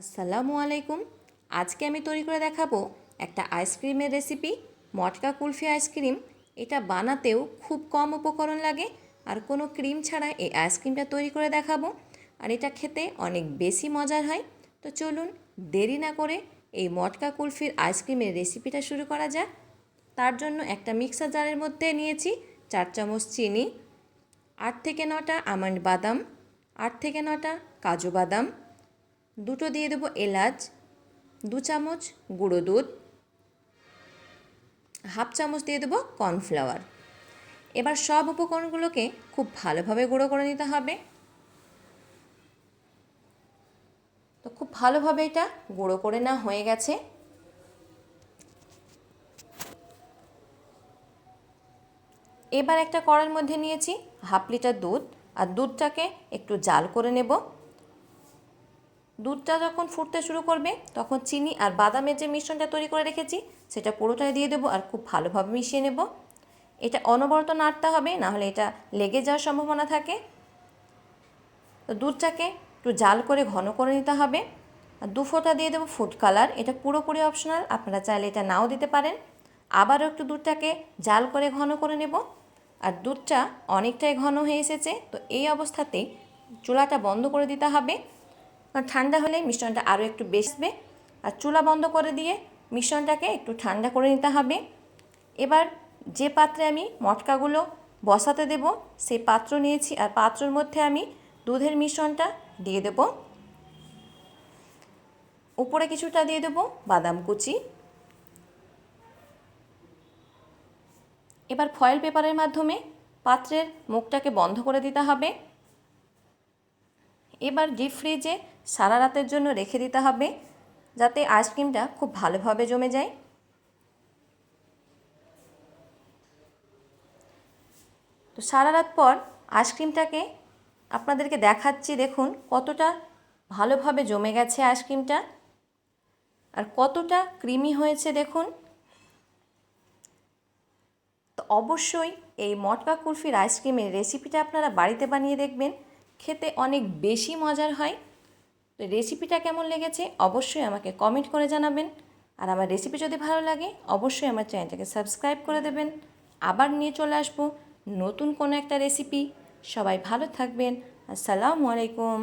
আসসালামু আলাইকুম। আজকে আমি তৈরি করে দেখাবো একটা আইসক্রিমের রেসিপি, মটকা কুলফি আইসক্রিম। এটা বানাতেও খুব কম উপকরণ লাগে আর কোনো ক্রিম ছাড়া এই আইসক্রিমটা তৈরি করে দেখাবো। আর এটা খেতে অনেক বেশি মজার হয়। তো চলুন দেরি না করে এই মটকা কুলফির আইসক্রিমের রেসিপিটা শুরু করা যাক। তার জন্য একটা মিক্সার জারের মধ্যে নিয়েছি চার চামচ চিনি, আট থেকে নটা আমন্ড বাদাম, আট থেকে নটা কাজু বাদাম দুটো দিয়ে দেবো এলাচ, দু চামচ গুঁড়ো দুধ, হাফ চামচ দিয়ে দেবো কর্নফ্লাওয়ার। এবার সব উপকরণগুলোকে খুব ভালোভাবে গুঁড়ো করে নিতে হবে। তো খুব ভালোভাবে এটা গুঁড়ো করে না হয়ে গেছে। এবার একটা কড়ার মধ্যে নিয়েছি হাফ লিটার দুধ, আর দুধটাকে একটু জাল করে নেব। দুধটা যখন ফুটতে শুরু করবে, তখন চিনি আর বাদামের যে মিশ্রণটা তৈরি করে রেখেছি, সেটা পুরোটাই দিয়ে দেবো আর খুব ভালোভাবে মিশিয়ে নেব। এটা অনবরত নাড়তে হবে নাহলে এটা লেগে যাওয়ার সম্ভাবনা থাকে। তো দুধটাকে একটু জাল করে ঘন করে নিতে হবে। আর দু ফোঁটা দিয়ে দেবো ফুড কালার, এটা পুরোপুরি অপশনাল, আপনারা চাইলে এটা নাও দিতে পারেন। আবারও একটু দুধটাকে জাল করে ঘন করে নেব। আর দুধটা অনেকটাই ঘন হয়ে এসেছে, তো এই অবস্থাতেই চুলাটা বন্ধ করে দিতে হবে। কারণ ঠান্ডা হলে মিশ্রণটা আরও একটু বেসবে। আর চুলা বন্ধ করে দিয়ে মিশ্রণটাকে একটু ঠান্ডা করে নিতে হবে। এবার যে পাত্রে আমি মটকাগুলো বসাতে দেব, সেই পাত্র নিয়েছি আর পাত্রর মধ্যে আমি দুধের মিশ্রণটা দিয়ে দেব। উপরে কিছুটা দিয়ে দেব বাদাম কুচি। এবার ফয়েল পেপারের মাধ্যমে পাত্রের মুখটাকে বন্ধ করে দিতে হবে। এবার ডিপ ফ্রিজে সারা রাতের জন্য রেখে দিতে হবে যাতে আইসক্রিমটা খুব ভালোভাবে জমে যায়। তো সারা রাত পর আইসক্রিমটাকে আপনাদেরকে দেখাচ্ছি, দেখুন কতটা ভালোভাবে জমে গেছে আইসক্রিমটা আর কতটা ক্রিমি হয়েছে, দেখুন। তো অবশ্যই এই মটকা কুলফির আইসক্রিমের রেসিপিটা আপনারা বাড়িতে বানিয়ে দেখবেন। খেতে অনেক বেশি মজার হয়। তো রেসিপিটা কেমন লেগেছে অবশ্যই আমাকে কমেন্ট করে জানাবেন। আর আমার রেসিপি যদি ভালো লাগে, অবশ্যই আমার চ্যানেলটাকে সাবস্ক্রাইব করে দেবেন। আবার নিয়ে চলে আসব নতুন কোনো একটা রেসিপি সবাই ভালো থাকবেন। আসসালামু আলাইকুম।